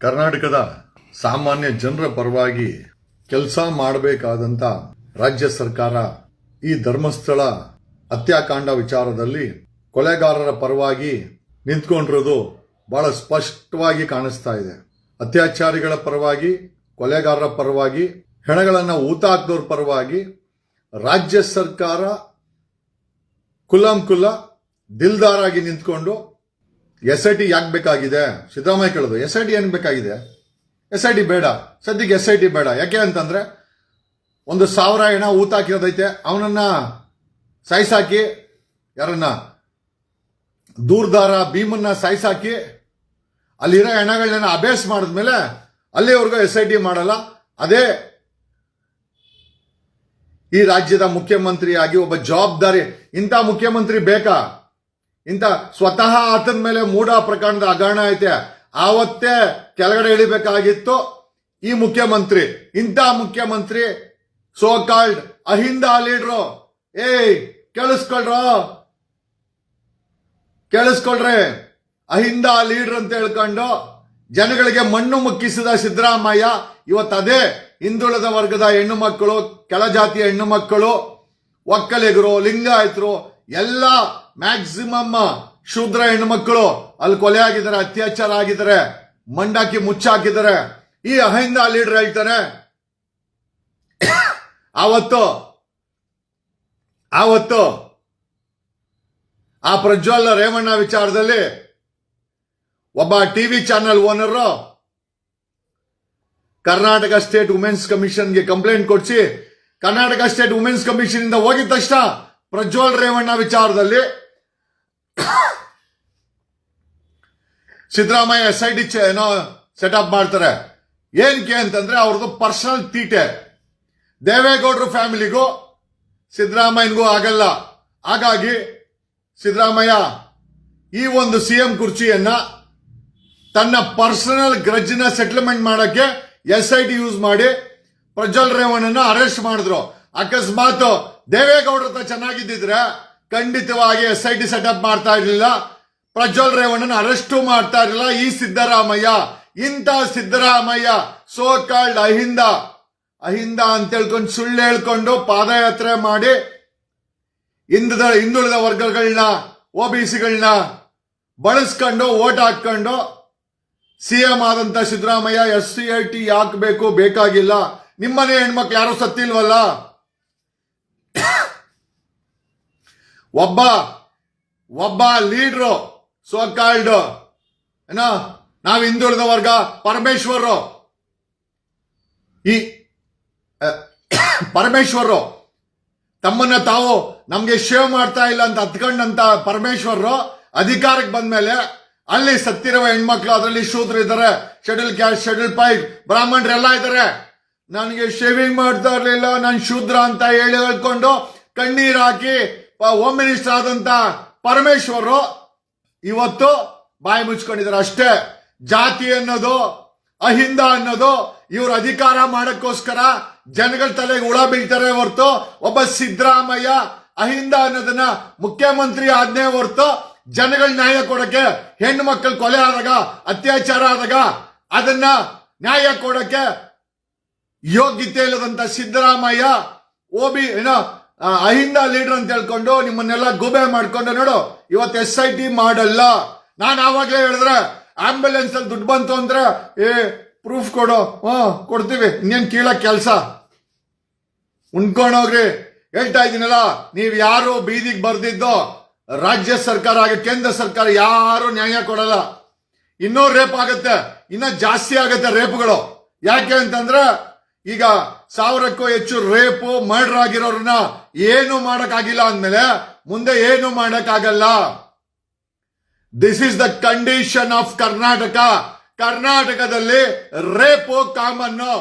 ಕರ್ನಾಟಕದ ಸಾಮಾನ್ಯ ಜನರ ಪರವಾಗಿ ಕೆಲಸ ಮಾಡಬೇಕಾದಂತ ರಾಜ್ಯ ಸರ್ಕಾರ ಈ ಧರ್ಮಸ್ಥಳ ಹತ್ಯಾಕಾಂಡ ವಿಚಾರದಲ್ಲಿ ಕೊಲೆಗಾರರ ಪರವಾಗಿ ನಿಂತ್ಕೊಂಡಿರೋದು ಬಹಳ ಸ್ಪಷ್ಟವಾಗಿ ಕಾಣಿಸ್ತಾ ಇದೆ. ಅತ್ಯಾಚಾರಿಗಳ ಪರವಾಗಿ, ಕೊಲೆಗಾರರ ಪರವಾಗಿ, ಹೆಣಗಳನ್ನು ಊತಾಕ್ದವ್ರ ಪರವಾಗಿ ರಾಜ್ಯ ಸರ್ಕಾರ ಕುಲಂ ಕುಲ ದಿಲ್ದಾರಾಗಿ ನಿಂತ್ಕೊಂಡು ಎಸ್ ಐ ಟಿ ಯಾಕೆ ಬೇಕಾಗಿದೆ? ಸಿದ್ದರಾಮಯ್ಯ ಕೇಳೋದು ಎಸ್ ಐ ಟಿ ಏನು ಬೇಕಾಗಿದೆ? ಎಸ್ ಐ ಟಿ ಬೇಡ. ಸದ್ಯಕ್ಕೆ ಎಸ್ ಐ ಟಿ ಬೇಡ. ಯಾಕೆ ಅಂತಂದ್ರೆ ಒಂದು ಸಾವಿರ ಹೆಣ ಊತಾಕಿರೋದೈತೆ ಅವನನ್ನ ಸಾಯಿಸಾಕಿ ಯಾರನ್ನ? ದೂರ್ದಾರ ಭೀಮನ್ನ ಸಾಯಿಸಾಕಿ ಅಲ್ಲಿರೋ ಹೆಣಗಳನ್ನ ಅಭ್ಯಾಸ ಮಾಡಿದ್ಮೇಲೆ ಅಲ್ಲಿವರೆಗೂ ಎಸ್ ಐ ಟಿ ಮಾಡಲ್ಲ. ಅದೇ ಈ ರಾಜ್ಯದ ಮುಖ್ಯಮಂತ್ರಿಯಾಗಿ ಒಬ್ಬ ಜವಾಬ್ದಾರಿ. ಇಂಥ ಮುಖ್ಯಮಂತ್ರಿ ಬೇಕಾ? ಇಂಥ ಸ್ವತಃ ಆತನ ಮೇಲೆ ಮೂಡ ಪ್ರಕರಣದ ಹಗರಣ ಐತೆ. ಆವತ್ತೇ ಕೆಳಗಡೆ ಇಳಿಬೇಕಾಗಿತ್ತು ಈ ಮುಖ್ಯಮಂತ್ರಿ. ಇಂಥ ಮುಖ್ಯಮಂತ್ರಿ ಸೋ ಕಾಲ್ಡ್ ಅಹಿಂದ ಲೀಡ್ರು. ಏಯ್, ಕೇಳಿಸ್ಕೊಳ್ರೋ? ಕೇಳಿಸ್ಕೊಳ್ರಿ. ಅಹಿಂದ ಲೀಡ್ರ್ ಅಂತ ಹೇಳ್ಕೊಂಡು ಜನಗಳಿಗೆ ಮಣ್ಣು ಮುಕ್ಕಿಸಿದ ಸಿದ್ದರಾಮಯ್ಯ ಇವತ್ತು ಅದೇ ಹಿಂದುಳಿದ ವರ್ಗದ ಹೆಣ್ಣು ಮಕ್ಕಳು ಕೆಳಜಾತಿಯ ಹೆಣ್ಣು ಮಕ್ಕಳು, ಒಕ್ಕಲಿಗರು, ಲಿಂಗಾಯತರು ಎಲ್ಲ ಮ್ಯಾಕ್ಸಿಮಮ್ ಶೂದ್ರ ಹೆಣ್ಣು ಮಕ್ಕಳು ಅಲ್ಲಿ ಕೊಲೆ ಆಗಿದ್ದಾರೆ, ಅತ್ಯಾಚಾರ ಆಗಿದ್ದಾರೆ, ಮಂಡಾಕಿ ಮುಚ್ಚಾಕಿದ್ದಾರೆ. ಈ ಅಹಿಂದ ಲೀಡರ್ ಹೇಳ್ತಾರೆ ಆವತ್ತು ಆವತ್ತು ಆ ಪ್ರಜ್ವಲ್ ರೇವಣ್ಣ ವಿಚಾರದಲ್ಲಿ ಒಬ್ಬ TV channel owner Karnataka state women's ಕಮಿಷನ್ಗೆ complaint ಕೊಡಿಸಿ, ಕರ್ನಾಟಕ ಸ್ಟೇಟ್ ವುಮೆನ್ಸ್ ಕಮಿಷನ್ ಇಂದ ಹೋಗಿದ ತಕ್ಷಣ ಪ್ರಜ್ವಲ್ ರೇವಣ್ಣ ವಿಚಾರದಲ್ಲಿ ಸಿದ್ದರಾಮಯ್ಯ ಎಸ್ ಐ ಡಿ ಏನೋ ಸೆಟಪ್ ಮಾಡ್ತಾರೆ. ಏನಕ್ಕೆ ಅಂತಂದ್ರೆ ಅವ್ರದ್ದು ಪರ್ಸನಲ್ ತೀಟೆ. ದೇವೇಗೌಡರು ಫ್ಯಾಮಿಲಿಗೂ ಸಿದ್ದರಾಮಯ್ಯನಿಗೂ ಆಗಲ್ಲ. ಹಾಗಾಗಿ ಸಿದ್ದರಾಮಯ್ಯ ಈ ಒಂದು ಸಿಎಂ ಕುರ್ಚಿಯನ್ನ ತನ್ನ ಪರ್ಸನಲ್ ಗ್ರಜ್ನ ಸೆಟಲ್ಮೆಂಟ್ ಮಾಡೋಕ್ಕೆ ಎಸ್ ಐ ಟಿ ಯೂಸ್ ಮಾಡಿ ಪ್ರಜ್ವಲ್ ರೇವಣ್ಣನ ಅರೆಸ್ಟ್ ಮಾಡಿದ್ರು. ಅಕಸ್ಮಾತ್ ದೇವೇಗೌಡರ ಹತ್ರ ಚೆನ್ನಾಗಿದ್ದಿದ್ರೆ ಖಂಡಿತವಾಗಿ ಎಸ್ ಐ ಟಿ ಸೆಟಪ್ ಮಾಡ್ತಾ ಇರಲಿಲ್ಲ. ಪ್ರಜ್ವಲ್ ರೇವಣ್ಣನ ಅರೆಸ್ಟು ಮಾಡ್ತಾ ಇರಲಿಲ್ಲ. ಈ ಸಿದ್ದರಾಮಯ್ಯ, ಇಂಥ ಸಿದ್ದರಾಮಯ್ಯ ಸೋ ಕಾಲ್ಡ್ ಅಹಿಂದ ಅಹಿಂದ ಅಂತ ಹೇಳ್ಕೊಂಡು ಸುಳ್ಳು ಹೇಳ್ಕೊಂಡು ಪಾದಯಾತ್ರೆ ಮಾಡಿ ಹಿಂದದ, ಹಿಂದುಳಿದ ವರ್ಗಗಳನ್ನ ಒ ಬಿ ಸಿಗಳನ್ನ ಬಳಸ್ಕೊಂಡು, ಓಟ್ ಹಾಕೊಂಡು ಸಿಎಂ ಆದಂತ Siddaramaiah S C I T ಯಾಕೆ ಬೇಕು ಬೇಕಾಗಿಲ್ಲ. ನಿಮ್ಮನೆ ಹೆಣ್ಮಕ್ಳು ಯಾರು ಸತ್ತಿಲ್ವಲ್ಲ? ಒಬ್ಬ ಒಬ್ಬ ಲೀಡ್ರು ಸೋ ಕಾಲ್ಡ್ ಏನ, ನಾವು ಹಿಂದುಳಿದ ವರ್ಗ, ಪರಮೇಶ್ವರರು. ಈ ಪರಮೇಶ್ವರರು, ತಮ್ಮನ್ನ ತಾವು ನಮ್ಗೆ ಶೇವ್ ಮಾಡ್ತಾ ಇಲ್ಲ ಅಂತ ಹತ್ಕೊಂಡಂತ ಪರಮೇಶ್ವರರು ಅಧಿಕಾರಕ್ಕೆ ಬಂದ್ಮೇಲೆ ಅಲ್ಲಿ ಸತ್ತಿರುವ ಹೆಣ್ಮಕ್ಳು, ಅದರಲ್ಲಿ ಶೂದ್ರ ಇದ್ದಾರೆ ಶೆಡ್ಯೂಲ್ ಕ್ಯಾಸ್ಟ್, ಶೆಡ್ಯೂಲ್ ಪೈಪ್, ಬ್ರಾಹ್ಮಣರೆಲ್ಲ ಇದ್ದಾರೆ. ನನಗೆ ಶೇವಿಂಗ್ ಮಾಡ್ತಾ ಇರಲಿಲ್ಲ, ನಾನು ಶೂದ್ರ ಅಂತ ಹೇಳಿ ಹೇಳ್ಕೊಂಡು ಕಣ್ಣೀರ್ ಹಾಕಿ ಹೋಮ್ ಮಿನಿಸ್ಟರ್ ಆದಂತ ಪರಮೇಶ್ವರರು ಇವತ್ತು ಬಾಯಿ ಮುಚ್ಕೊಂಡಿದ್ದಾರೆ ಅಷ್ಟೇ. ಜಾತಿ ಅನ್ನೋದು, ಅಹಿಂದ ಅನ್ನೋದು ಇವ್ರ ಅಧಿಕಾರ ಮಾಡಕ್ಕೋಸ್ಕರ ಜನಗಳ ತಲೆಗೆ ಹುಳ ಬೀಳ್ತಾರೆ ಹೊರತು ಒಬ್ಬ ಸಿದ್ದರಾಮಯ್ಯ ಅಹಿಂದ ಅನ್ನೋದನ್ನ ಮುಖ್ಯಮಂತ್ರಿ ಆಜ್ಞೆ ಹೊರತು ಜನಗಳ ನ್ಯಾಯ ಕೊಡಕ್ಕೆ, ಹೆಣ್ಣು ಮಕ್ಕಳು ಕೊಲೆ ಆದಾಗ, ಅತ್ಯಾಚಾರ ಆದಾಗ ಅದನ್ನ ನ್ಯಾಯ ಕೊಡಕ್ಕೆ ಯೋಗ್ಯತೆ ಇಲ್ಲದಂತ ಸಿದ್ದರಾಮಯ್ಯ, ಓಬಿ, ಏನೋ ಅಹಿಂದ ಲೀಡರ್ ಅಂತ ಹೇಳ್ಕೊಂಡು ನಿಮ್ಮನ್ನೆಲ್ಲ ಗುಬೆ ಮಾಡ್ಕೊಂಡು ನೋಡು, ಇವತ್ತು ಎಸ್ ಐ ಟಿ ಮಾಡಲ್ಲ. ನಾನು ಆವಾಗಲೇ ಹೇಳಿದ್ರೆ ಆಂಬ್ಯುಲೆನ್ಸ್ ಅಲ್ಲಿ ದುಡ್ಡು ಬಂತು ಅಂದ್ರೆ, ಏ ಪ್ರೂಫ್ ಕೊಡು ಹ್ಞೂ ಕೊಡ್ತೀವಿ, ಇನ್ನೇನು ಕೀಳ ಕೆಲಸ. ಉಣ್ಕೊಂಡೋಗ್ರಿ ಹೇಳ್ತಾ ಇದ್ದೀನಲ್ಲ, ನೀವು ಯಾರು ಬೀದಿಗೆ ಬರ್ದಿದ್ದು, ರಾಜ್ಯ ಸರ್ಕಾರ ಹಾಗೆ ಕೇಂದ್ರ ಸರ್ಕಾರ ಯಾರು ನ್ಯಾಯ ಕೊಡಲ್ಲ. ಇನ್ನೂ ರೇಪ್ ಆಗುತ್ತೆ, ಇನ್ನ ಜಾಸ್ತಿ ಆಗುತ್ತೆ ರೇಪ್ಗಳು. ಯಾಕೆ ಅಂತಂದ್ರೆ ಈಗ ಸಾವಿರಕ್ಕೂ ಹೆಚ್ಚು ರೇಪು ಮರ್ಡರ್ ಆಗಿರೋರನ್ನ ಏನು ಮಾಡಕ್ಕಾಗಿಲ್ಲ ಅಂದ್ಮೇಲೆ ಮುಂದೆ ಏನು ಮಾಡಕ್ಕಾಗಲ್ಲ. This is the condition of Karnataka ಕರ್ನಾಟಕದಲ್ಲಿ ರೇಪು ಕಾಮನ್ನು.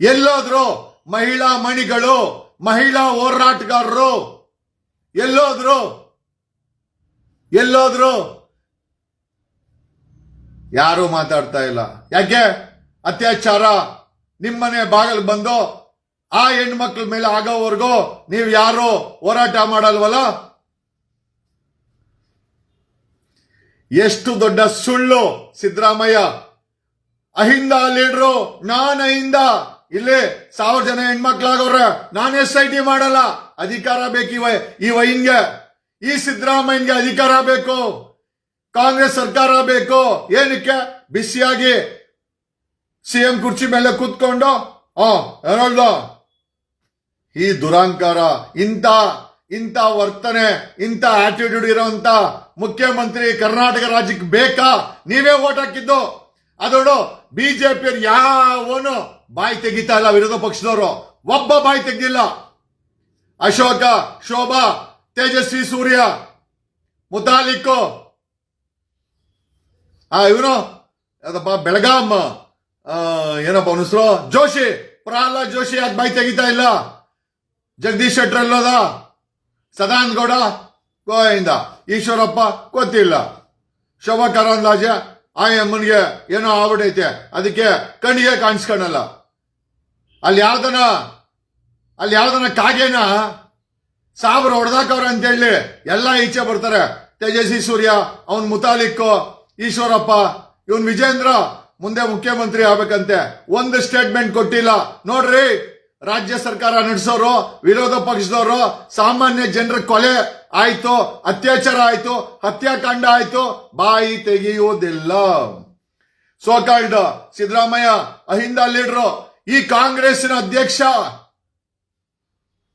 ಎಲ್ಲೋದ್ರು ಮಹಿಳಾ ಮಣಿಗಳು, ಮಹಿಳಾ ಹೋರಾಟಗಾರರು, ಎಲ್ಲೋದ್ರು ಎಲ್ಲೋದ್ರು. ಯಾರು ಮಾತಾಡ್ತಾ ಇಲ್ಲ. ಯಾಕೆ? ಅತ್ಯಾಚಾರ. ನಿಮ್ಮನೆ ಬಾಗಿಲು ಬಂದು ಆ ಹೆಣ್ಮಕ್ಳ ಮೇಲೆ ಆಗೋವರೆಗೂ ನೀವು ಯಾರು ಹೋರಾಟ ಮಾಡಲ್ವಲ್ಲ? ಎಷ್ಟು ದೊಡ್ಡ ಸುಳ್ಳು ಸಿದ್ದರಾಮಯ್ಯ. ಅಹಿಂದ ಲೀಡ್ರು, ನಾನು ಅಹಿಂದ. ಇಲ್ಲಿ ಸಾವಿರ ಜನ ಹೆಣ್ಮಕ್ಳಾಗವ್ರೆ ನಾನು ಎಸ್ ಐ ಟಿ ಮಾಡಲ್ಲ. ಅಧಿಕಾರ ಬೇಕು ಈ ವೈ- ಈ ವೈನ್ಗೆ. ಈ ಸಿದ್ದರಾಮಯ್ಯನ್ಗೆ ಅಧಿಕಾರ ಬೇಕು. ಕಾಂಗ್ರೆಸ್ ಸರ್ಕಾರ ಬೇಕು. ಏನಕ್ಕೆ? ಬಿಸಿಯಾಗಿ ಸಿಎಂ ಕುರ್ಚಿ ಮೇಲೆ ಕೂತ್ಕೊಂಡು, ಆ ಈ ದುರಾಂಕಾರ, ಇಂಥ ಇಂಥ ವರ್ತನೆ, ಇಂಥ ಆಟಿಟ್ಯೂಡ್ ಇರೋಂತ ಮುಖ್ಯಮಂತ್ರಿ ಕರ್ನಾಟಕ ರಾಜ್ಯಕ್ಕೆ ಬೇಕಾ? ನೀವೇ ಓಟ್ ಹಾಕಿದ್ದು. ಅದೋಡು ಬಿಜೆಪಿ ಯಾವನು ಬಾಯಿ ತೆಗಿತಾ ಇಲ್ಲ ವಿರೋಧ ಪಕ್ಷದವರು. ಒಬ್ಬ ಬಾಯಿ ತೆಗ್ದಿಲ್ಲ. ಅಶೋಕ, ಶೋಭಾ, ತೇಜಸ್ವಿ ಸೂರ್ಯ, ಮುತಾಲಿಕ್ಕು. ಆ, ಇವನು ಅದಪ್ಪ ಬೆಳಗಾಂ. ಏನಪ್ಪ ಅವನ ಜೋಶಿ, ಪ್ರಹ್ಲಾದ್ ಜೋಶಿ ಅದ್ ಬಾಯಿ ತೆಗಿತಾ ಇಲ್ಲ? ಜಗದೀಶ್ ಶೆಟ್ರ್ ಎಲ್ಲೋದ? ಸದಾನಂದ ಗೌಡ? ಗೋಯಿಂದ ಈಶ್ವರಪ್ಪ? ಗೊತ್ತಿಲ್ಲ. ಶೋಭಾ ಕರಂದಾಜೆ ಆ ಅಮ್ಮನಿಗೆ ಏನೋ ಆಗ್ಬಿಟ್ಟೈತೆ. ಅದಕ್ಕೆ ಕಣ್ಣಿಗೆ ಕಾಣಿಸ್ಕೊಳಲ್ಲ ಅಲ್ಲಿ ಯಾವ್ದನ ಅಲ್ಲಿ ಯಾವ್ದನ ಕಾಗೇನ ಸಾವಿರ ಹೊಡೆದಾಕವ್ರ ಅಂತೇಳಿ ಎಲ್ಲ ಈಚೆ ಬರ್ತಾರೆ. ತೇಜಸ್ವಿ ಸೂರ್ಯ, ಅವನ್ ಮುತಾಲಿಕ್ಕು, ಈಶ್ವರಪ್ಪ, ಇವನ್ ವಿಜೇಂದ್ರ ಮುಂದೆ ಮುಖ್ಯಮಂತ್ರಿ ಆಗ್ಬೇಕಂತೆ. ಒಂದು ಸ್ಟೇಟ್ಮೆಂಟ್ ಕೊಟ್ಟಿಲ್ಲ. ನೋಡ್ರಿ, ರಾಜ್ಯ ಸರ್ಕಾರ ನಡೆಸೋರು, ವಿರೋಧ ಪಕ್ಷದವರು, ಸಾಮಾನ್ಯ ಜನರ ಕೊಲೆ ಆಯ್ತು, ಅತ್ಯಾಚಾರ ಆಯ್ತು, ಹತ್ಯಾಕಾಂಡ ಆಯ್ತು, ಬಾಯಿ ತೆಗೆಯುವುದಿಲ್ಲ. ಸೋಕಾಲ್ಡ್ ಸಿದ್ದರಾಮಯ್ಯ, ಅಹಿಂದ ಲೀಡ್ರು, ಈ ಕಾಂಗ್ರೆಸ್ನ ಅಧ್ಯಕ್ಷ,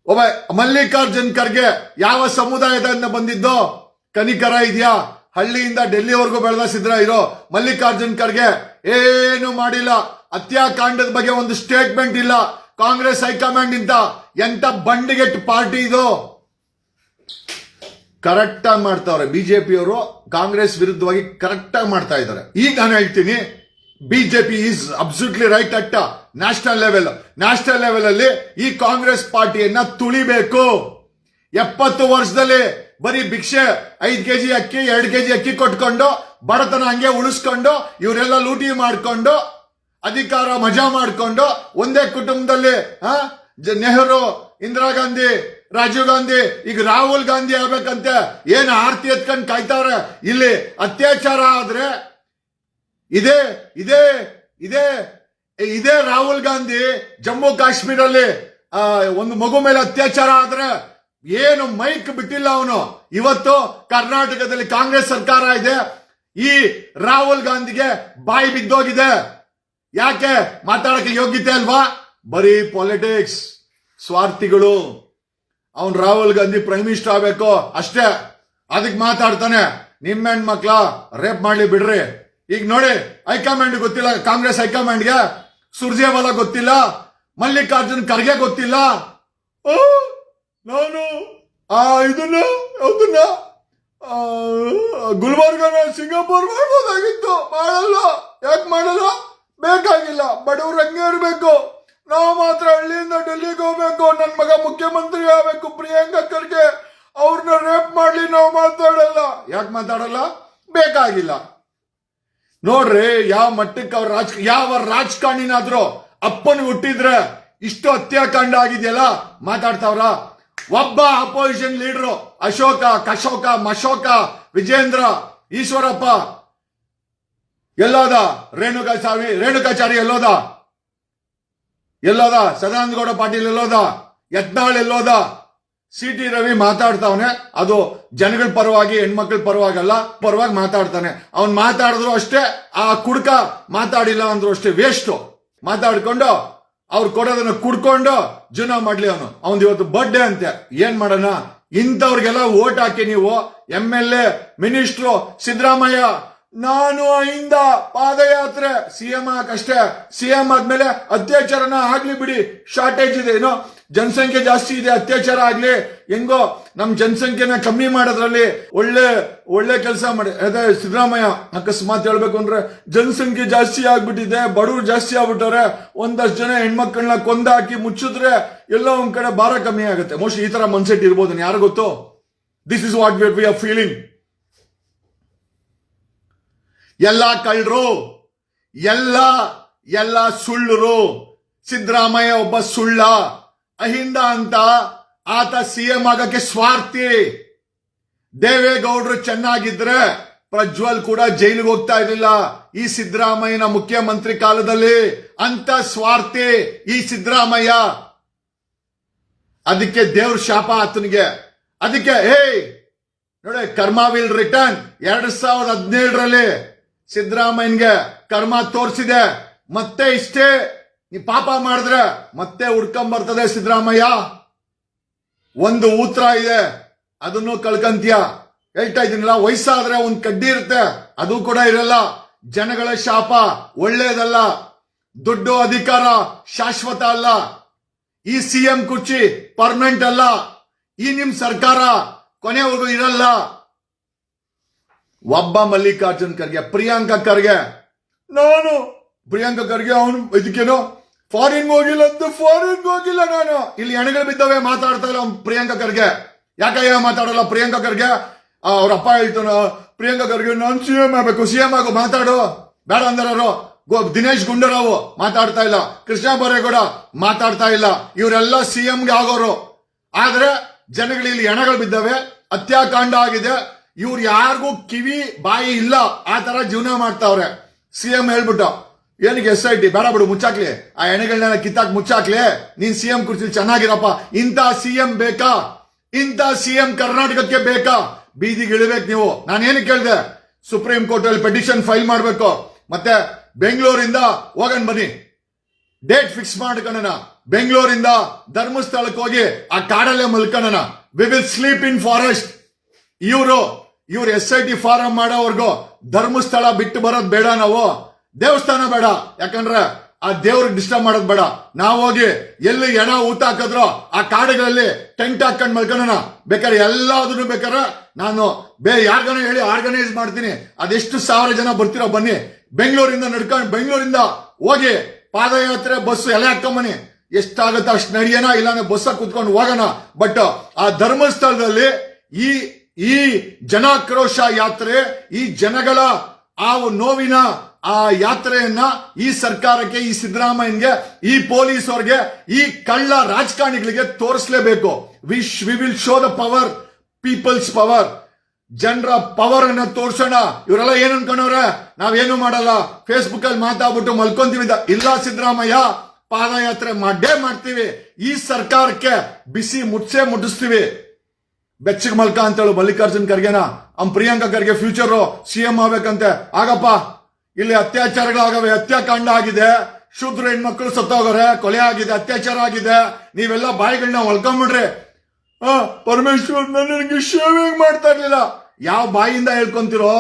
ಒಬ್ಬ ಮಲ್ಲಿಕಾರ್ಜುನ್ ಖರ್ಗೆ ಯಾವ ಸಮುದಾಯದಿಂದ ಬಂದಿದ್ದು? ಕನಿಕರ ಇದೆಯಾ? ಹಳ್ಳಿಯಿಂದ ಡೆಲ್ಲಿವರೆಗೂ ಬೆಳೆದ ಇರೋ ಮಲ್ಲಿಕಾರ್ಜುನ್ ಖರ್ಗೆ ಏನು ಮಾಡಿಲ್ಲ. ಹತ್ಯಾಕಾಂಡದ ಬಗ್ಗೆ ಒಂದು ಸ್ಟೇಟ್ಮೆಂಟ್ ಇಲ್ಲ. ಕಾಂಗ್ರೆಸ್ ಹೈಕಮಾಂಡ್ ಇಂದ ಎಂತ ಬಂಡಿಗೆಟ್ ಪಾರ್ಟಿ ಇದು? ಕರೆಕ್ಟ್ ಆಗಿ ಮಾಡ್ತಾವ್ರೆ. ಬಿಜೆಪಿಯವರು ಕಾಂಗ್ರೆಸ್ ವಿರುದ್ಧವಾಗಿ ಕರೆಕ್ಟ್ ಆಗಿ ಮಾಡ್ತಾ ಇದ್ದಾರೆ. ಈಗ ನಾನು ಹೇಳ್ತೀನಿ, BJP is absolutely right at national level national level ಅಲ್ಲಿ ಈ ಕಾಂಗ್ರೆಸ್ ಪಾರ್ಟಿಯನ್ನ ತುಳಿಬೇಕು. ಎಪ್ಪತ್ತು ವರ್ಷದಲ್ಲಿ ಬರೀ ಭಿಕ್ಷೆ, ಐದ್ ಕೆಜಿ ಅಕ್ಕಿ, ಎರಡು ಕೆಜಿ ಅಕ್ಕಿ ಕೊಟ್ಕೊಂಡು ಬಡತನ ಹಂಗೆ ಉಳಿಸ್ಕೊಂಡು, ಇವರೆಲ್ಲ ಲೂಟಿ ಮಾಡ್ಕೊಂಡು, ಅಧಿಕಾರ ಮಜಾ ಮಾಡ್ಕೊಂಡು, ಒಂದೇ ಕುಟುಂಬದಲ್ಲಿ ನೆಹರು, ಇಂದಿರಾ ಗಾಂಧಿ, ರಾಜೀವ್ ಗಾಂಧಿ, ಈಗ ರಾಹುಲ್ ಗಾಂಧಿ ಆಗ್ಬೇಕಂತೆ, ಏನು ಆರ್ತಿ ಎತ್ಕೊಂಡು ಕಾಯ್ತಾರೆ? ಇಲ್ಲಿ ಅತ್ಯಾಚಾರ ಆದ್ರೆ ಇದೇ ಇದೇ ಇದೇ ಇದೇ ರಾಹುಲ್ ಗಾಂಧಿ ಜಮ್ಮು ಕಾಶ್ಮೀರಲ್ಲಿ ಒಂದು ಮಗು ಮೇಲೆ ಅತ್ಯಾಚಾರ ಆದ್ರೆ ಏನು ಮೈಕ್ ಬಿಟ್ಟಿಲ್ಲ ಅವನು. ಇವತ್ತು ಕರ್ನಾಟಕದಲ್ಲಿ ಕಾಂಗ್ರೆಸ್ ಸರ್ಕಾರ ಇದೆ. ಈ ರಾಹುಲ್ ಗಾಂಧಿಗೆ ಬಾಯಿ ಬಿದ್ದೋಗಿದೆ. ಯಾಕೆ? ಮಾತಾಡಕ್ಕೆ ಯೋಗ್ಯತೆ ಅಲ್ವಾ? ಬರೀ ಪಾಲಿಟಿಕ್ಸ್ ಸ್ವಾರ್ಥಿಗಳು. ಅವನ್ ರಾಹುಲ್ ಗಾಂಧಿ ಪ್ರೈಮ್ ಮಿನಿಸ್ಟರ್ ಆಗ್ಬೇಕು. ಅಷ್ಟೇ. ಅದಕ್ಕೆ ಮಾತಾಡ್ತಾನೆ. ನಿಮ್ಮ ಹೆಣ್ಮಕ್ಳ ರೇಪ್ ಮಾಡ್ಲಿ ಬಿಡ್ರಿ. ಈಗ ನೋಡಿ, ಹೈಕಮಾಂಡ್ ಗೊತ್ತಿಲ್ಲ, ಕಾಂಗ್ರೆಸ್ ಹೈಕಮಾಂಡ್ಗೆ. ಸುರ್ಜೇವಾಲ ಗೊತ್ತಿಲ್ಲ. ಮಲ್ಲಿಕಾರ್ಜುನ್ ಖರ್ಗೆ ಗೊತ್ತಿಲ್ಲ. ನಾನು, ಆ, ಇದನ್ನ ಯಾವ್ದನ್ನ ಗುಲ್ಬರ್ಗನ ಸಿಂಗಾಪುರ್ ಮಾಡ್ಬೋದಾಗಿತ್ತು. ಮಾಡಲ್ಲ. ಯಾಕೆ ಮಾಡಲ್ಲ? ಬೇಕಾಗಿಲ್ಲ. ಬಡವ್ರು ಹಂಗೆ ಇರಬೇಕು. ನಾವು ಮಾತ್ರ ಹಳ್ಳಿಯಿಂದ ಡೆಲ್ಲಿಗೆ ಹೋಗ್ಬೇಕು. ನನ್ನ ಮಗ ಮುಖ್ಯಮಂತ್ರಿ ಆಗಬೇಕು. ಪ್ರಿಯಾಂಕಾ ಖರ್ಗೆ ಅವ್ರನ್ನ ರೇಪ್ ಮಾಡ್ಲಿ ನಾವು ಮಾತಾಡಲ್ಲ. ಯಾಕೆ ಮಾತಾಡಲ್ಲ? ಬೇಕಾಗಿಲ್ಲ. ನೋಡ್ರಿ, ಯಾವ ಮಟ್ಟಕ್ಕೆ ಅವ್ರ ರಾಜ, ಯಾವ ರಾಜಕಾರಣಿನಾದ್ರೂ ಅಪ್ಪನ ಹುಟ್ಟಿದ್ರೆ ಇಷ್ಟು ಹತ್ಯಾಕಾಂಡ ಆಗಿದೆಯಲ್ಲ? ಮಾತಾಡ್ತಾವ್ರ? ಒಬ್ಬ ಅಪೋಸಿಷನ್ ಲೀಡರ್ ಅಶೋಕ, ಕಶೋಕ, ಮಶೋಕ, ವಿಜೇಂದ್ರ, ಈಶ್ವರಪ್ಪ, ಎಲ್ಲೋದ? ರೇಣುಕಾಚಾರಿ ರೇಣುಕಾಚಾರಿ ಎಲ್ಲೋದ? ಎಲ್ಲೋದ? ಸದಾನಂದಗೌಡ ಪಾಟೀಲ್ ಎಲ್ಲೋದ? ಯತ್ನಾಳ್ ಎಲ್ಲೋದ? ಸಿ ಟಿ ರವಿ ಮಾತಾಡ್ತಾವನೆ. ಅದು ಜನಗಳ ಪರವಾಗಿ, ಹೆಣ್ಮಕ್ಳ ಪರವಾಗಲ್ಲ ಪರವಾಗಿ ಮಾತಾಡ್ತಾನೆ. ಅವ್ನು ಮಾತಾಡಿದ್ರು ಅಷ್ಟೇ, ಆ ಕುಡ್ಕ ಮಾತಾಡಿಲ್ಲ ಅಂದ್ರು ಅಷ್ಟೇ ವೇಸ್ಟ್ ಮಾತಾಡ್ಕೊಂಡು ಅವ್ರು ಕೊಡೋದನ್ನ ಕುಡ್ಕೊಂಡು ಜೀವನ ಮಾಡ್ಲಿ ಅವನು. ಅವನ್ ಇವತ್ತು ಬರ್ಡೇ ಅಂತೆ. ಏನ್ ಮಾಡೋಣ? ಇಂಥವ್ರಿಗೆಲ್ಲ ಓಟ್ ಹಾಕಿ ನೀವು M L A minister Siddaramaiah. ನಾನು ಅಹಿಂದ ಪಾದಯಾತ್ರೆ. ಸಿಎಂ ಹಾಕಷ್ಟೇ ಸಿಎಂ ಆದ್ಮೇಲೆ ಅತ್ಯಾಚಾರನ ಆಗ್ಲಿ ಬಿಡಿ. ಶಾರ್ಟೇಜ್ ಇದೆ. ಏನೋ ಜನಸಂಖ್ಯೆ ಜಾಸ್ತಿ ಇದೆ, ಅತ್ಯಾಚಾರ ಆಗ್ಲಿ, ಹೆಂಗೋ ನಮ್ ಜನಸಂಖ್ಯೆನ ಕಮ್ಮಿ ಮಾಡೋದ್ರಲ್ಲಿ ಒಳ್ಳೆ ಒಳ್ಳೆ ಕೆಲಸ ಮಾಡಿ, ಅದೇ ಸಿದ್ದರಾಮಯ್ಯ, ಅಕಸ್ಮಾತ್ ಹೇಳ್ಬೇಕು ಅಂದ್ರೆ ಜನಸಂಖ್ಯೆ ಜಾಸ್ತಿ ಆಗ್ಬಿಟ್ಟಿದೆ, ಬಡವರು ಜಾಸ್ತಿ ಆಗ್ಬಿಟ್ಟವ್ರೆ, ಒಂದಷ್ಟು ಜನ ಹೆಣ್ಮಕ್ಳನ್ನ ಕೊಂದ ಹಾಕಿ ಮುಚ್ಚಿದ್ರೆ ಎಲ್ಲ ಒಂದ್ ಕಡೆ ಭಾರ ಕಮ್ಮಿ ಆಗುತ್ತೆ. ಮೋಸ್ಟ್ ಈ ತರ ಮನ್ಸೆಟ್ ಇರ್ಬೋದು ಯಾರು ಗೊತ್ತು? This is what we are feeling ಎಲ್ಲ ಕಳ್ಳರು ಎಲ್ಲ ಎಲ್ಲ ಸುಳ್ಳರು ಸಿದ್ದರಾಮಯ್ಯ ಒಬ್ಬ ಸುಳ್ಳ. ಅಹಿಂದ ಅಂತ ಆತ ಸಿಎಂ ಆಗಕ್ಕೆ ಸ್ವಾರ್ಥಿ. ದೇವೇಗೌಡರು ಚೆನ್ನಾಗಿದ್ರೆ ಪ್ರಜ್ವಲ್ ಕೂಡ ಜೈಲಿಗೆ ಹೋಗ್ತಾ ಇರಲಿಲ್ಲ. ಈ ಸಿದ್ದರಾಮಯ್ಯನ ಮುಖ್ಯಮಂತ್ರಿ ಕಾಲದಲ್ಲಿ ಅಂತ ಸ್ವಾರ್ಥಿ ಈ ಸಿದ್ದರಾಮಯ್ಯ. ಅದಕ್ಕೆ ದೇವ್ರ ಶಾಪ ಆತನಿಗೆ. ಅದಕ್ಕೆ ಹೇ ನೋಡಿ, ಕರ್ಮ ವಿಲ್ ರಿಟರ್ನ್ ಎರಡ್ ಸಾವಿರದ ಹದಿನೇಳರಲ್ಲಿ ಸಿದ್ದರಾಮಯ್ಯನ್ಗೆ ಕರ್ಮ ತೋರಿಸಿದೆ. ಮತ್ತೆ ಇಷ್ಟೇ ನೀ ಪಾಪ ಮಾಡಿದ್ರೆ ಮತ್ತೆ ಹುಡ್ಕೊಂಡ್ ಬರ್ತದೆ ಸಿದ್ದರಾಮಯ್ಯ. ಒಂದು ಊತ್ರ ಇದೆ. ಅದನ್ನು ಕಳ್ಕಂತೀಯ. ಹೇಳ್ತಾ ಇದ್ದೀನಲ್ಲ, ವಯಸ್ಸಾದ್ರೆ ಒಂದು ಕಡ್ಡಿ ಇರುತ್ತೆ, ಅದು ಕೂಡ ಇರಲ್ಲ. ಜನಗಳ ಶಾಪ ಒಳ್ಳೇದಲ್ಲ, ದುಡ್ಡು ಅಧಿಕಾರ ಶಾಶ್ವತ ಅಲ್ಲ. ಈ ಸಿ ಎಂ ಕುರ್ಚಿ ಪರ್ಮನೆಂಟ್ ಅಲ್ಲ. ಈ ನಿಮ್ ಸರ್ಕಾರ ಕೊನೆವರೆಗೂ ಇರಲ್ಲ. ಒಬ್ಬ ಮಲ್ಲಿಕಾರ್ಜುನ್ ಖರ್ಗೆ, ಪ್ರಿಯಾಂಕಾ ಖರ್ಗೆ. ನಾನು ಪ್ರಿಯಾಂಕಾ ಖರ್ಗೆ, ಅವನು ಇದಕ್ಕೇನು ಫಾರಿನ್ ಹೋಗಿಲ್ಲ ಅಂತ ಫಾರಿನ್ ಹೋಗಿಲ್ಲ ನಾನು. ಇಲ್ಲಿ ಹೆಣಗಳು ಬಿದ್ದವೆ ಮಾತಾಡ್ತಾ ಇಲ್ಲ ಪ್ರಿಯಾಂಕ ಖರ್ಗೆ. ಯಾಕಯ್ಯ ಮಾತಾಡಲ್ಲ ಪ್ರಿಯಾಂಕಾ ಖರ್ಗೆ? ಅವ್ರ ಅಪ್ಪ ಹೇಳ್ತಾನ, ಪ್ರಿಯಾಂಕಾ ಖರ್ಗೆ, ನಾನು ಸಿ ಎಂ ಆಗ್ಬೇಕು ಸಿ ಎಂ ಆಗು, ಮಾತಾಡು. ಬೇಡ ಅಂದರವರು ಗೋ- ದಿನೇಶ್ ಗುಂಡೂರಾವ್ ಮಾತಾಡ್ತಾ ಇಲ್ಲ. ಕೃಷ್ಣ ಬರೇಗೌಡ ಮಾತಾಡ್ತಾ ಇಲ್ಲ. ಇವರೆಲ್ಲ ಸಿ ಗೆ ಆಗೋರು. ಆದ್ರೆ ಜನಗಳಲ್ಲಿ ಹೆಣಗಳು ಬಿದ್ದವೆ, ಹತ್ಯಾಕಾಂಡ ಆಗಿದೆ. ಇವ್ರು ಯಾರಿಗೂ ಕಿವಿ, ಬಾಯಿ ಇಲ್ಲ. ಆ ತರ ಜೀವನ ಮಾಡ್ತಾವ್ರೆ. ಸಿ ಎಂ ಹೇಳ್ಬಿಟ್ಟು. ಏನಕ್ಕೆ ಎಸ್ ಐ ಟಿ? ಬೇಡ ಬಿಡು, ಮುಚ್ಚಾಕ್ಲಿ. ಆ ಎಣೆಗಳನ್ನೆಲ್ಲ ಕಿತ್ತಾಕ್ ಮುಚ್ಚಾಕ್ಲಿ. ನೀನ್ ಸಿ ಎಂ ಕುರ್ಚಿ ಚೆನ್ನಾಗಿರಪ್ಪ. ಇಂಥ ಸಿ ಎಂ ಬೇಕಾ? ಇಂಥ ಸಿ ಎಂ ಕರ್ನಾಟಕಕ್ಕೆ ಬೇಕಾ? ಬೀದಿಗೆ ಇಳಿಬೇಕು ನೀವು. ನಾನು ಏನಕ್ಕೆ ಕೇಳಿದೆ ಸುಪ್ರೀಂ ಕೋರ್ಟ್ ಅಲ್ಲಿ ಪೆಟಿಷನ್ ಫೈಲ್ ಮಾಡಬೇಕು. ಮತ್ತೆ ಬೆಂಗಳೂರಿಂದ ಹೋಗನ್ ಬನ್ನಿ. ಡೇಟ್ ಫಿಕ್ಸ್ ಮಾಡ್ಕೊಳ್ಳೋಣ ಬೆಂಗಳೂರಿಂದ ಧರ್ಮಸ್ಥಳಕ್ಕೆ ಹೋಗಿ ಆ ಕಾಡಲ್ಲೇ ಮಲ್ಕೊಳ್ಳೋಣ we will sleep in forest ಇವರು, ಇವ್ರು ಎಸ್ ಐ ಟಿ ಫಾರಂ ಮಾಡೋವರೆಗೂ ಧರ್ಮಸ್ಥಳ ಬಿಟ್ಟು ಬರೋದು ಬೇಡ ನಾವು. ದೇವಸ್ಥಾನ ಬೇಡ. ಯಾಕಂದ್ರೆ ಆ ದೇವ್ರಿಗೆ ಡಿಸ್ಟರ್ಬ್ ಮಾಡೋದ್ ಬೇಡ. ನಾವು ಹೋಗಿ ಎಲ್ಲಿ ಎಣ ಊತ ಹಾಕಿದ್ರೋ ಆ ಕಾಡುಗಳಲ್ಲಿ ಟೆಂಟ್ ಹಾಕೊಂಡ್ ಮಲ್ಕೊಳ್ಳೋಣ ಬೇಕಾದ್ರೆ ಎಲ್ಲದನ್ನು ಬೇಕಾದ್ರೆ ನಾನು ಬೇ ಯಾರ್ಗನ ಹೇಳಿ ಆರ್ಗನೈಸ್ ಮಾಡ್ತೀನಿ. ಅದೆಷ್ಟು ಸಾವಿರ ಜನ ಬರ್ತಿರೋ ಬನ್ನಿ. ಬೆಂಗಳೂರಿಂದ ನಡ್ಕೊಂಡು ಬೆಂಗಳೂರಿಂದ ಹೋಗಿ ಪಾದಯಾತ್ರೆ ಬಸ್ ಎಲ್ಲ ಹಾಕೊಂಬನ್ನಿ. ಎಷ್ಟಾಗುತ್ತೆ ಅಷ್ಟು ನಡಿಯೋಣ, ಇಲ್ಲಾಂದ್ರೆ ಬಸ್ ಕುತ್ಕೊಂಡು ಹೋಗೋಣ. ಬಟ್ ಆ ಧರ್ಮಸ್ಥಳದಲ್ಲಿ ಈ ಈ ಜನಾಕ್ರೋಶ ಯಾತ್ರೆ, ಈ ಜನಗಳ ಆ ನೋವಿನ ಆ ಯಾತ್ರೆಯನ್ನ ಈ ಸರ್ಕಾರಕ್ಕೆ, ಈ ಸಿದ್ದರಾಮಯ್ಯನ್ಗೆ, ಈ ಪೊಲೀಸ್ ಅವ್ರಿಗೆ, ಈ ಕಳ್ಳ ರಾಜಕಾರಣಿಗಳಿಗೆ ತೋರಿಸಲೇಬೇಕು. Wish we will show the power people's power ಜನರ ಪವರ್ ಅನ್ನ ತೋರ್ಸೋಣ. ಇವರೆಲ್ಲ ಏನ್ ಅನ್ಕೊಂಡವ್ರೆ? ನಾವೇನು ಮಾಡಲ್ಲ. ಫೇಸ್ಬುಕ್ ಅಲ್ಲಿ ಮಾತಾಡ್ಬಿಟ್ಟು ಮಲ್ಕೊಂತೀವಿ ಇಲ್ಲ ಸಿದ್ದರಾಮಯ್ಯ, ಪಾದಯಾತ್ರೆ ಮಾಡೇ ಮಾಡ್ತೀವಿ. ಈ ಸರ್ಕಾರಕ್ಕೆ ಬಿಸಿ ಮುಟ್ಸೆ ಮುಟ್ಟಿಸ್ತೀವಿ. ಬೆಚ್ಚಗ್ ಮಲ್ಕ ಅಂತೇಳು ಮಲ್ಲಿಕಾರ್ಜುನ್ ಖರ್ಗೆನ. ಅಮ್ Priyanka Kharge future C M ಆಗ್ಬೇಕಂತೆ. ಆಗಪ್ಪ. ಇಲ್ಲಿ ಅತ್ಯಾಚಾರಗಳಾಗವೆ ಹತ್ಯಾಕಾಂಡ ಆಗಿದೆ. ಶೂದ್ರ ಹೆಣ್ಮಕ್ಳು ಸತ್ತೋಗರೆ ಕೊಲೆ ಆಗಿದೆ, ಅತ್ಯಾಚಾರ ಆಗಿದೆ. ನೀವೆಲ್ಲ ಬಾಯಿಗಳನ್ನ ಹೊಲ್ಕೊಂಡ್ಬಿಡ್ರಿ ಆ, ಪರಮೇಶ್ವರ್ ನನಗೆ ಶೇವಿಂಗ್ ಮಾಡ್ತಾ ಇರ್ಲಿಲ್ಲ. ಯಾವ ಬಾಯಿಂದ ಹೇಳ್ಕೊಂತಿರೋ?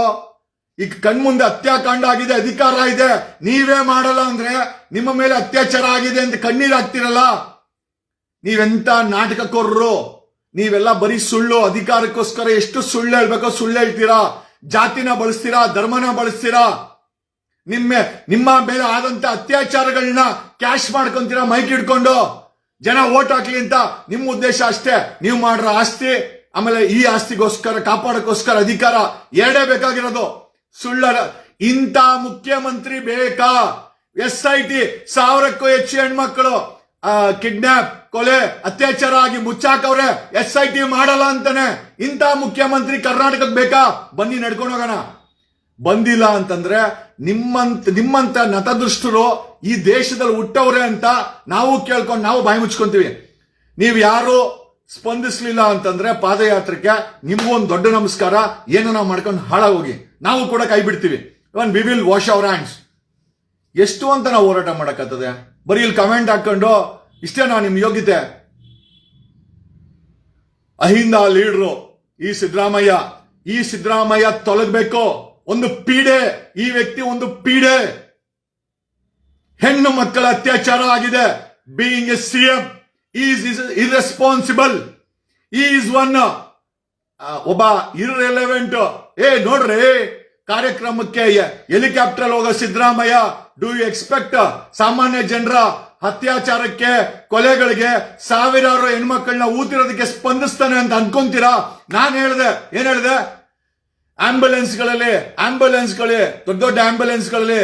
ಈಗ ಕಣ್ಮುಂದೆ ಅತ್ಯಾಕಾಂಡ ಆಗಿದೆ, ಅಧಿಕಾರ ಇದೆ. ನೀವೇ ಮಾಡಲ್ಲ ಅಂದ್ರೆ ನಿಮ್ಮ ಮೇಲೆ ಅತ್ಯಾಚಾರ ಆಗಿದೆ ಅಂತ ಕಣ್ಣೀರ್ ಹಾಕ್ತಿರಲ್ಲ? ನೀವೆಂತ ನಾಟಕಕೋರರು ನೀವೆಲ್ಲ ಬರೀ ಸುಳ್ಳು, ಅಧಿಕಾರಕ್ಕೋಸ್ಕರ ಎಷ್ಟು ಸುಳ್ಳು ಹೇಳ್ಬೇಕೋ ಸುಳ್ಳು ಹೇಳ್ತೀರಾ? ಜಾತಿನ ಬಳಸ್ತೀರಾ, ಧರ್ಮನ ಬಳಸ್ತೀರಾ? ನಿಮ್ಮ ನಿಮ್ಮ ಮೇಲೆ ಆದಂತ ಅತ್ಯಾಚಾರಗಳನ್ನ ಕ್ಯಾಶ್ ಮಾಡ್ಕೊಂತೀರಾ, ಮೈಕ್ ಇಟ್ಕೊಂಡು ಜನ ಓಟ್ ಹಾಕ್ಲಿ ಅಂತ ನಿಮ್ಮ ಉದ್ದೇಶ ಅಷ್ಟೇ. ನೀವು ಮಾಡ್ರ ಆಸ್ತಿ, ಆಮೇಲೆ ಈ ಆಸ್ತಿಗೋಸ್ಕರ, ಕಾಪಾಡಕ್ಕೋಸ್ಕರ ಅಧಿಕಾರ ಎರಡೇ ಬೇಕಾಗಿರೋದು. ಸುಳ್ಳ ಇಂಥ ಮುಖ್ಯಮಂತ್ರಿ ಬೇಕಾ? ಎಸ್ ಐ ಟಿ, ಸಾವಿರಕ್ಕೂ ಹೆಚ್ಚು ಹೆಣ್ಮಕ್ಳು ಕಿಡ್ನಾಪ್, ಕೊಲೆ, ಅತ್ಯಾಚಾರ ಆಗಿ ಮುಚ್ಚಾಕವ್ರೆ, ಎಸ್ ಐ ಟಿ ಮಾಡಲ್ಲ ಅಂತಾನೆ. ಇಂಥ ಮುಖ್ಯಮಂತ್ರಿ ಕರ್ನಾಟಕಕ್ಕೆ ಬೇಕಾ? ಬನ್ನಿ ನಡ್ಕೊಂಡು ಹೋಗೋಣ. ಬಂದಿಲ್ಲ ಅಂತಂದ್ರೆ ನಿಮ್ಮಂತ ನಿಮ್ಮಂತ ನತದೃಷ್ಟರು ಈ ದೇಶದಲ್ಲಿ ಹುಟ್ಟವ್ರೆ ಅಂತ ನಾವು ಕೇಳ್ಕೊಂಡು ನಾವು ಬಾಯಿ ಮುಚ್ಕೊಂತೀವಿ. ನೀವು ಯಾರು ಸ್ಪಂದಿಸ್ಲಿಲ್ಲ ಅಂತಂದ್ರೆ ಪಾದಯಾತ್ರೆಗೆ ನಿಮ್ಗೂ ಒಂದು ದೊಡ್ಡ ನಮಸ್ಕಾರ, ಏನೋ ನಾವು ಮಾಡ್ಕೊಂಡು ಹಾಳಾಗೋಗಿ. ನಾವು ಕೂಡ ಕೈ ಬಿಡ್ತೀವಿ. Even we will wash our hands ಎಷ್ಟು ಅಂತ ನಾವು ಹೋರಾಟ ಮಾಡಕ್ಕತ್ತದೆ ಬರೀ ಇಲ್ಲಿ ಕಮೆಂಟ್ ಹಾಕೊಂಡು ಇಷ್ಟೇನಾ ನಿಮ್ ಯೋಗ್ಯತೆ. ಅಹಿಂದ ಲೀಡ್ರು, ಈ ಸಿದ್ದರಾಮಯ್ಯ ಈ ಸಿದ್ದರಾಮಯ್ಯ ತೊಲಗಬೇಕು. ಒಂದು ಪೀಡೆ, ಈ ವ್ಯಕ್ತಿ ಒಂದು ಪೀಡೆ. ಹೆಣ್ಣು ಮಕ್ಕಳ ಅತ್ಯಾಚಾರ ಆಗಿದೆ. Being a CM is is irresponsible is one ಒಬ್ಬ ಇರ್ರೆಲೆವೆಂಟ್ ಏ, ನೋಡ್ರಿ, ಕಾರ್ಯಕ್ರಮಕ್ಕೆ ಹೆಲಿಕಾಪ್ಟರ್ ಹೋಗೋ ಸಿದ್ದರಾಮಯ್ಯ ಡೂ ಯು ಎಕ್ಸ್ಪೆಕ್ಟ್ ಸಾಮಾನ್ಯ ಜನರ ಅತ್ಯಾಚಾರಕ್ಕೆ, ಕೊಲೆಗಳಿಗೆ ಸಾವಿರಾರು ಹೆಣ್ಮಕ್ಳನ್ನ ಊತಿರೋದಕ್ಕೆ ಸ್ಪಂದಿಸ್ತಾನೆ ಅಂತ ಅನ್ಕೊಂತೀರಾ? ನಾನ್ ಹೇಳಿದೆ, ಏನ್ ಹೇಳ್ದೆ? ಆಂಬ್ಯುಲೆನ್ಸ್ಗಳಲ್ಲಿ ಆಂಬ್ಯುಲೆನ್ಸ್ಗಳಲ್ಲಿ ದೊಡ್ಡ ದೊಡ್ಡ ಆಂಬ್ಯುಲೆನ್ಸ್ಗಳಲ್ಲಿ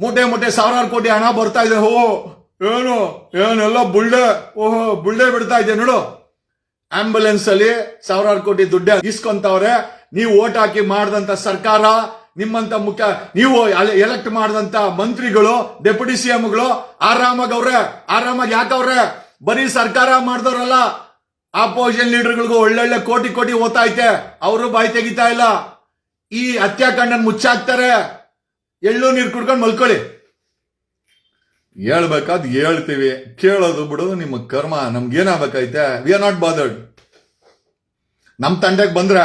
ಮೂಟೆ ಮೂಟೆ ಸಾವಿರಾರು ಕೋಟಿ ಹಣ ಬರ್ತಾ ಇದೆ. ಓ, ಏನು, ಏನೆಲ್ಲ ಬುಳ್ಳೆ ಓಹೋ ಬುಲ್ಡೆ ಬಿಡ್ತಾ ಇದೆ ನೋಡು. ಆಂಬ್ಯುಲೆನ್ಸ್ ಅಲ್ಲಿ ಸಾವಿರಾರು ಕೋಟಿ ದುಡ್ಡೆ ಇಸ್ಕೊಂತವ್ರೆ ನೀವು ಓಟ್ ಹಾಕಿ ಮಾಡಿದಂತ ಸರ್ಕಾರ, ನಿಮ್ಮಂತ ಮುಖ್ಯ, ನೀವು ಎಲೆಕ್ಟ್ ಮಾಡಿದಂತ ಮಂತ್ರಿಗಳು ಡೆಪ್ಯೂಟಿ ಸಿಎಂಗಳು ಆರಾಮಾಗಿ ಅವ್ರೆ, ಆರಾಮಾಗಿ ಯಾಕವ್ರೆ ಬರೀ ಸರ್ಕಾರ ಮಾಡಿದವ್ರಲ್ಲ. ಆಪೋಸಿಷನ್ ಲೀಡರ್ಗಳಿಗೂ ಒಳ್ಳೊಳ್ಳೆ ಕೋಟಿ ಕೋಟಿ ಓದ್ತೈತೆ ಅವರು ಬಾಯಿ ತೆಗಿತಾ ಇಲ್ಲ. ಈ ಹತ್ಯಾಕಾಂಡನ್ ಮುಚ್ಚಾಕ್ತಾರೆ. ಎಳ್ಳು ನೀರು ಕುಡ್ಕೊಂಡು ಮಲ್ಕೊಳ್ಳಿ. ಹೇಳ್ಬೇಕಾದ್ ಹೇಳ್ತೀವಿ. ಕೇಳೋದು ಬಿಡೋದು ನಿಮ್ಮ ಕರ್ಮ. ನಮ್ಗೆ ಏನಾಗಬೇಕೈತೆ ವಿ ಆರ್ ನಾಟ್ ಬಾದರ್ಡ್ ನಮ್ ತಂಡಕ್ಕೆ ಬಂದ್ರ,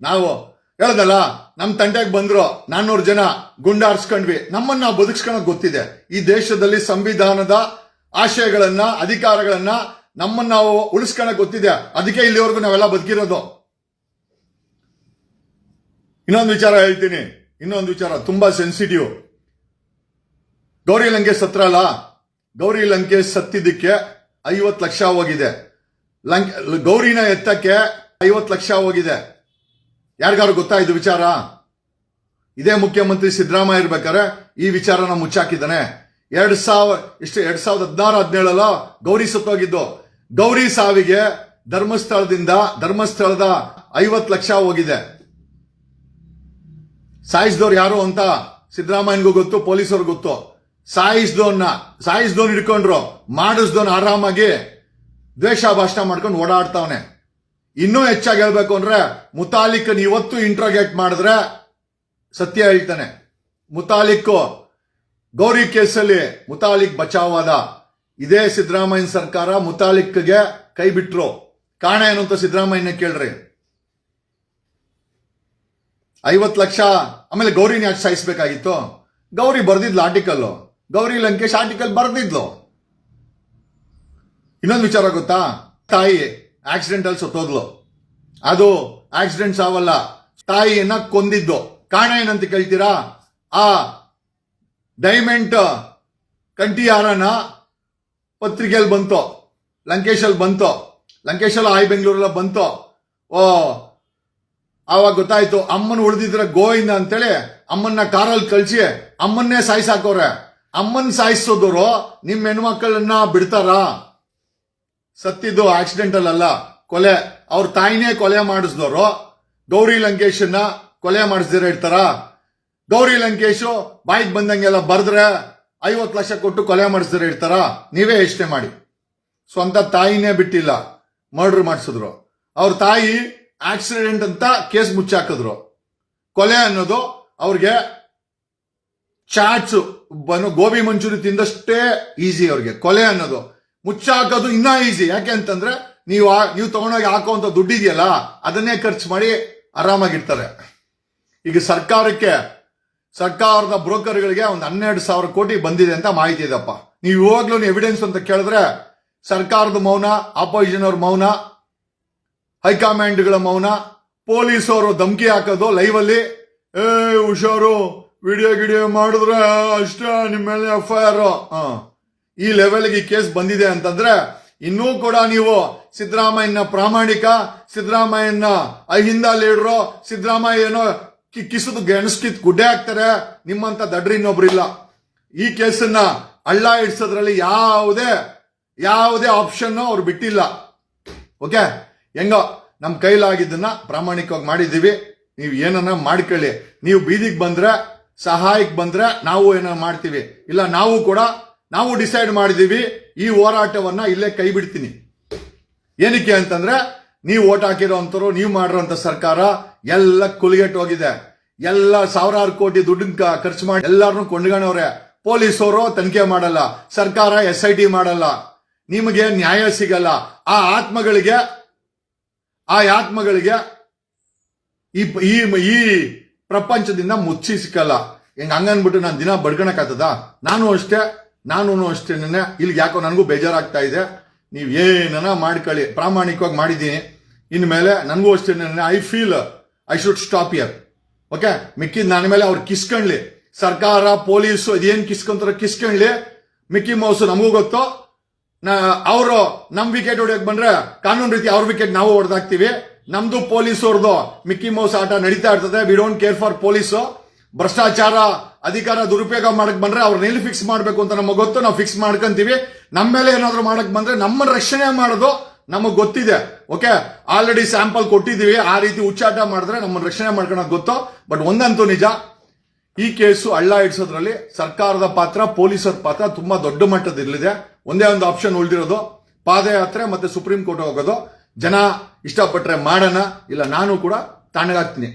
ನಾವು ಹೇಳ್ದಲ್ಲ, ನಮ್ ತಂಡಕ್ಕೆ ಬಂದ್ರು ನಾನ್ನೂರು ಜನ ಗುಂಡಾರ್ಸ್ಕೊಂಡ್ವಿ. ನಮ್ಮನ್ನ ನಾವು ಬದುಕ್ಸ್ಕೊಳಕ್ ಗೊತ್ತಿದೆ. ಈ ದೇಶದಲ್ಲಿ ಸಂವಿಧಾನದ ಆಶಯಗಳನ್ನ, ಅಧಿಕಾರಗಳನ್ನ ನಮ್ಮನ್ನ ನಾವು ಉಳಿಸ್ಕೊಳಕ್ ಗೊತ್ತಿದೆ. ಅದಕ್ಕೆ ಇಲ್ಲಿವರೆಗೂ ನಾವೆಲ್ಲ ಬದುಕಿರೋದು. ಇನ್ನೊಂದು ವಿಚಾರ ಹೇಳ್ತೀನಿ. ಇನ್ನೊಂದು ವಿಚಾರ ತುಂಬಾ ಸೆನ್ಸಿಟಿವ್ ಗೌರಿ ಲಂಕೇಶ್ ಸತ್ರಲ್ಲ ಗೌರಿ ಲಂಕೇಶ್ ಸತ್ತಿದ್ದಕ್ಕೆ ಐವತ್ತು ಲಕ್ಷ ಹೋಗಿದೆ. ಲಂಕ್, ಗೌರಿನ ಎತ್ತಕ್ಕೆ ಐವತ್ತು ಲಕ್ಷ ಹೋಗಿದೆ. ಯಾರಿಗಾರು ಗೊತ್ತಾ ವಿಚಾರ? ಇದೇ ಮುಖ್ಯಮಂತ್ರಿ ಸಿದ್ದರಾಮಯ್ಯ ಇರ್ಬೇಕಾದ್ರೆ ಈ ವಿಚಾರನ ಮುಚ್ಚಾಕಿದ್ದಾನೆ. ಎರಡ್ ಸಾವಿರ ಇಷ್ಟು ಎರಡ್ ಸಾವಿರದ ಹದಿನಾರು, ಹದಿನೇಳಲ್ಲ ಗೌರಿ ಸತ್ತೋಗಿದ್ದು. ಗೌರಿ ಸಾವಿಗೆ ಧರ್ಮಸ್ಥಳದಿಂದ, ಧರ್ಮಸ್ಥಳದ ಐವತ್ತು ಲಕ್ಷ ಹೋಗಿದೆ. ಸಾಯಿಸಿದವ್ರು ಯಾರು ಅಂತ ಸಿದ್ದರಾಮಯ್ಯನಿಗೂ ಗೊತ್ತು ಪೊಲೀಸರು ಗೊತ್ತು. ಸಾಯಿಸಿದವನ್ನ ಸಾಯಿಸ್ದೋನ್ ಹಿಡ್ಕೊಂಡ್ರು ಮಾಡಿಸ್ದೋನ್ ಆರಾಮಾಗಿ ದ್ವೇಷ ಭಾಷಣ ಮಾಡ್ಕೊಂಡು ಓಡಾಡ್ತಾವನೆ. ಇನ್ನೂ ಹೆಚ್ಚಾಗಿ ಹೇಳ್ಬೇಕು ಅಂದ್ರೆ, ಮುತಾಲಿಕ್ನ ಇವತ್ತು ಇಂಟ್ರೋಗೇಟ್ ಮಾಡಿದ್ರೆ ಸತ್ಯ ಹೇಳ್ತಾನೆ. ಮುತಾಲಿಕ್ ಗೌರಿ ಕೇಸಲ್ಲಿ ಮುತಾಲಿಕ್ ಬಚಾವಾದ. ಇದೇ ಸಿದ್ದರಾಮಯ್ಯನ ಸರ್ಕಾರ ಮುತಾಲಿಕ್ಗೆ ಕೈ ಬಿಟ್ರು. ಕಾರಣ ಏನು ಅಂತ ಸಿದ್ದರಾಮಯ್ಯನ ಕೇಳ್ರಿ. ಐವತ್ತು ಲಕ್ಷ, ಆಮೇಲೆ ಗೌರಿನ ಯಾಕೆ ಸಾಯಿಸ್ಬೇಕಾಗಿತ್ತು? ಗೌರಿ ಬರ್ದಿದ್ಲು ಆರ್ಟಿಕಲ್ಲು ಗೌರಿ ಲಂಕೇಶ್ ಆರ್ಟಿಕಲ್ ಬರ್ದಿದ್ಲು. ಇನ್ನೊಂದು ವಿಚಾರ ಗೊತ್ತಾ? ತಾಯಿ ಆಕ್ಸಿಡೆಂಟ್ ಅಲ್ಲಿ ಸತ್ತೋದ್ಲು ಅದು ಆಕ್ಸಿಡೆಂಟ್ ಸಾವಲ್ಲ, ತಾಯಿಯನ್ನ ಕೊಂದಿದ್ದು. ಕಾರಣ ಏನಂತ ಕೇಳ್ತೀರಾ? ಆ ಡೈಮೆಂಟ್ ಕಂಠಿಯಾರನ ಪತ್ರಿಕೆಯಲ್ಲಿ ಬಂತು. ಲಂಕೇಶಲ್ಲಿ ಬಂತು. ಲಂಕೇಶಲ್ಲಿ ಆಯ್ ಬೆಂಗಳೂರಲ್ಲ ಬಂತು. ಓ ಆವಾಗ ಗೊತ್ತಾಯ್ತು, ಅಮ್ಮನ ಉಳಿದಿದ್ರೆ ಗೋವಿಂದ ಅಂತೇಳಿ ಅಮ್ಮನ್ನ ಕಾರಲ್ಲಿ ಕಳ್ಸಿ ಅಮ್ಮನ್ನೇ ಸಾಯಿಸಾಕೋರೆ ಅಮ್ಮನ್ ಸಾಯಿಸೋದವರು ನಿಮ್ ಹೆಣ್ಮಕ್ಳನ್ನ ಬಿಡ್ತಾರ? ಸತ್ತಿದ್ದು ಆಕ್ಸಿಡೆಂಟಲ್ ಅಲ್ಲ ಕೊಲೆ. ಅವ್ರ ತಾಯಿನೇ ಕೊಲೆ ಮಾಡಿಸಿದವರು. ಗೌರಿ ಲಂಕೇಶನ್ನ ಕೊಲೆ ಮಾಡಿಸ್ದಿರ ಇಡ್ತಾರ ಗೌರಿ ಲಂಕೇಶು ಬಾಯಿಗೆ ಬಂದಂಗೆಲ್ಲ ಬರ್ದ್ರೆ ಐವತ್ತು ಲಕ್ಷ ಕೊಟ್ಟು ಕೊಲೆ ಮಾಡಿಸ್ದಿರ ಇಡ್ತಾರ ನೀವೇ ಯೋಚನೆ ಮಾಡಿ. ಸ್ವಂತ ತಾಯಿನೇ ಬಿಟ್ಟಿಲ್ಲ, ಮರ್ಡರ್ ಮಾಡಿಸಿದ್ರು. ಅವ್ರ ತಾಯಿ ಆಕ್ಸಿಡೆಂಟ್ ಅಂತ ಕೇಸ್ ಮುಚ್ಚಾಕಿದ್ರು. ಕೊಲೆ ಅನ್ನೋದು ಅವ್ರಿಗೆ ಚಾಟ್ಸ್ ಬನ್ನು ಗೋಬಿ ಮಂಚೂರಿ ತಿಂದಷ್ಟೇ ಈಸಿ ಅವ್ರಿಗೆ. ಕೊಲೆ ಅನ್ನೋದು. ಮುಚ್ಚಾಕೋದು ಇನ್ನೂ ಈಸಿ ಯಾಕೆ ಅಂತಂದ್ರೆ ನೀವು ನೀವು ತಗೊಂಡೋಗಿ ಹಾಕುವಂತ ದುಡ್ಡಿದೆಯಲ್ಲ, ಅದನ್ನೇ ಖರ್ಚು ಮಾಡಿ ಆರಾಮಾಗಿರ್ತಾರೆ. ಈಗ ಸರ್ಕಾರಕ್ಕೆ, ಸರ್ಕಾರದ ಬ್ರೋಕರ್ಗಳಿಗೆ ಒಂದು ಹನ್ನೆರಡು ಸಾವಿರ ಕೋಟಿ ಬಂದಿದೆ ಅಂತ ಮಾಹಿತಿ ಇದೆಪ್ಪ ನೀವು ಇವಾಗ್ಲೂ ಎವಿಡೆನ್ಸ್ ಅಂತ ಕೇಳಿದ್ರೆ ಸರ್ಕಾರದ ಮೌನ ಆಪೋಸಿಷನ್ ಅವ್ರ ಮೌನ ಹೈಕಮಾಂಡ್ಗಳ ಮೌನ ಪೊಲೀಸ್ ಅವರು ಧಮಕಿ ಹಾಕೋದು ಲೈವ್ ಅಲ್ಲಿ. ಏ, ಹುಷಾರು ವಿಡಿಯೋ ಗಿಡಿಯೋ ಮಾಡಿದ್ರೆ ಅಷ್ಟೇ ನಿಮ್ಮ ಮೇಲೆ ಎಫ್ ಐ ಆರ್ ಈ ಲೆವೆಲ್ಗೆ ಕೇಸ್ ಬಂದಿದೆ ಅಂತಂದ್ರೆ, ಇನ್ನೂ ಕೂಡ ನೀವು ಸಿದ್ದರಾಮಯ್ಯನ ಪ್ರಾಮಾಣಿಕ, ಸಿದ್ದರಾಮಯ್ಯನ ಅಹಿಂದ ಲೀಡ್ರು, ಸಿದ್ದರಾಮಯ್ಯ ಏನೋ ಕಿಸದು ಗೆಣಸ್ಕಿತ್ ಗುಡ್ಡೆ ಹಾಕ್ತಾರೆ, ನಿಮ್ಮಂತ ದಡ್ರಿ ಇನ್ನೊಬ್ರಿಲ್ಲ ಈ ಕೇಸನ್ನ ಹಳ್ಳ ಇಡ್ಸೋದ್ರಲ್ಲಿ ಯಾವುದೇ ಯಾವುದೇ ಆಪ್ಷನ್ ಅವ್ರು ಬಿಟ್ಟಿಲ್ಲ. ಓಕೆ ಹೆಂಗೋ ನಮ್ಮ ಕೈಲಾಗಿದ್ದನ್ನ ಪ್ರಾಮಾಣಿಕವಾಗಿ ಮಾಡಿದ್ದೀವಿ. ನೀವು ಏನನ್ನ ಮಾಡ್ಕೊಳ್ಳಿ. ನೀವು ಬೀದಿಗೆ ಬಂದ್ರೆ ಸಹಾಯಕ್ಕೆ ಬಂದ್ರೆ ನಾವು ಏನೋ ಮಾಡ್ತೀವಿ. ಇಲ್ಲ ನಾವು ಕೂಡ, ನಾವು ಡಿಸೈಡ್ ಮಾಡಿದೀವಿ ಈ ಹೋರಾಟವನ್ನ ಇಲ್ಲೇ ಕೈ ಬಿಡ್ತೀನಿ. ಏನಕ್ಕೆ ಅಂತಂದ್ರೆ, ನೀವು ಓಟ್ ಹಾಕಿರೋಂಥವ್ರು, ನೀವು ಮಾಡಿರೋಂಥ ಸರ್ಕಾರ ಎಲ್ಲ ಕುಲಿಗೆಟ್ ಹೋಗಿದೆ. ಎಲ್ಲ ಸಾವಿರಾರು ಕೋಟಿ ದುಡ್ಡು ಖರ್ಚು ಮಾಡಿ ಎಲ್ಲಾರನ್ನು ಕೊಂಡ್ಕೊಂಡವ್ರೆ ಪೊಲೀಸರು ತನಿಖೆ ಮಾಡಲ್ಲ. ಸರ್ಕಾರ ಎಸ್ ಐ ಟಿ ಮಾಡಲ್ಲ. ನಿಮಗೆ ನ್ಯಾಯ ಸಿಗಲ್ಲ. ಆ ಆತ್ಮಗಳಿಗೆ ಆ ಆತ್ಮಗಳಿಗೆ ಈ ಈ ಈ ಪ್ರಪಂಚದಿಂದ ಮುಚ್ಚಿ ಸಿಕ್ಕಲ್ಲ. ಹೆಂಗ ಹಂಗನ್ಬಿಟ್ಟು ನಾನು ದಿನ ಬಡ್ಕಣಕ್ಕಾಗ್ತದ? ನಾನು ಅಷ್ಟೇ ನಾನು ಅಷ್ಟೇ ಇಲ್ಲಿಗೆ ಯಾಕೋ ನನಗೂ ಬೇಜಾರಾಗ್ತಾ ಇದೆ. ನೀವು ಏನನ ಮಾಡ್ಕೊಳ್ಳಿ. ಪ್ರಾಮಾಣಿಕವಾಗಿ ಮಾಡಿದ್ದೀನಿ. ಇನ್ಮೇಲೆ ನನಗೂ ಅಷ್ಟೇ I feel I should stop here okay ಮಿಕ್ಕಿದ್ ನನ್ನ ಮೇಲೆ ಅವ್ರು ಕಿಸ್ಕೊಂಡ್ಲಿ ಸರ್ಕಾರ, ಪೊಲೀಸು ಅದೇನು ಕಿಸ್ಕೊಂತಾರ ಕಿಸ್ಕೊಂಡ್ಲಿ ಮಿಕ್ಕಿ ಮೌಸು ನಮಗೂ ಗೊತ್ತು. ಅವರು ನಮ್ ವಿಕೆಟ್ ಹೊಡಿಯಕ್ ಬಂದ್ರೆ ಕಾನೂನು ರೀತಿ ಅವ್ರ ವಿಕೆಟ್ ನಾವು ಹೊಡೆದಾಕ್ತಿವಿ. ನಮ್ದು ಪೊಲೀಸ್ ಅವ್ರದ್ದು ಮಿಕ್ಕಿ ಮೌಸ್ ಆಟ ನಡೀತಾ ಇರ್ತದೆ. We don't care for police ಭ್ರಷ್ಟಾಚಾರ ಅಧಿಕಾರ ದುರುಪಯೋಗ ಮಾಡಕ್ ಬಂದ್ರೆ ಅವ್ರನ್ನ ಎಲ್ಲಿ ಫಿಕ್ಸ್ ಮಾಡಬೇಕು ಅಂತ ನಮಗೆ ಗೊತ್ತು. ನಾವು ಫಿಕ್ಸ್ ಮಾಡ್ಕೊಂತೀವಿ. ನಮ್ಮ ಮೇಲೆ ಏನಾದ್ರು ಮಾಡಕ್ ಬಂದ್ರೆ ನಮ್ಮ ರಕ್ಷಣೆ ಮಾಡೋದು ನಮಗೆ ಗೊತ್ತಿದೆ. ಓಕೆ ಆಲ್ರೆಡಿ ಸ್ಯಾಂಪಲ್ ಕೊಟ್ಟಿದೀವಿ ಆ ರೀತಿ ಉಚ್ಚಾಟ ಮಾಡಿದ್ರೆ ನಮ್ಮನ್ನ ರಕ್ಷಣೆ ಮಾಡ್ಕೊಳಕ್ ಗೊತ್ತು. ಬಟ್ ಒಂದಂತೂ ನಿಜ. ಈ ಕೇಸು ಹಳ್ಳ ಇಡ್ಸೋದ್ರಲ್ಲಿ ಸರ್ಕಾರದ ಪಾತ್ರ ಪೊಲೀಸರ ಪಾತ್ರ ತುಂಬಾ ದೊಡ್ಡ ಮಟ್ಟದಲ್ಲಿದೆ. ಒಂದೇ ಒಂದು ಆಪ್ಷನ್ ಉಳಿದಿರೋದು. ಪಾದಯಾತ್ರೆ ಮತ್ತೆ ಸುಪ್ರೀಂ ಕೋರ್ಟ್ ಹೋಗೋದು. ಜನ ಇಷ್ಟಪಟ್ರೆ ಮಾಡೋಣ. ಇಲ್ಲ, ನಾನು ಕೂಡ ತಾಣಗಾಗ್ತೀನಿ.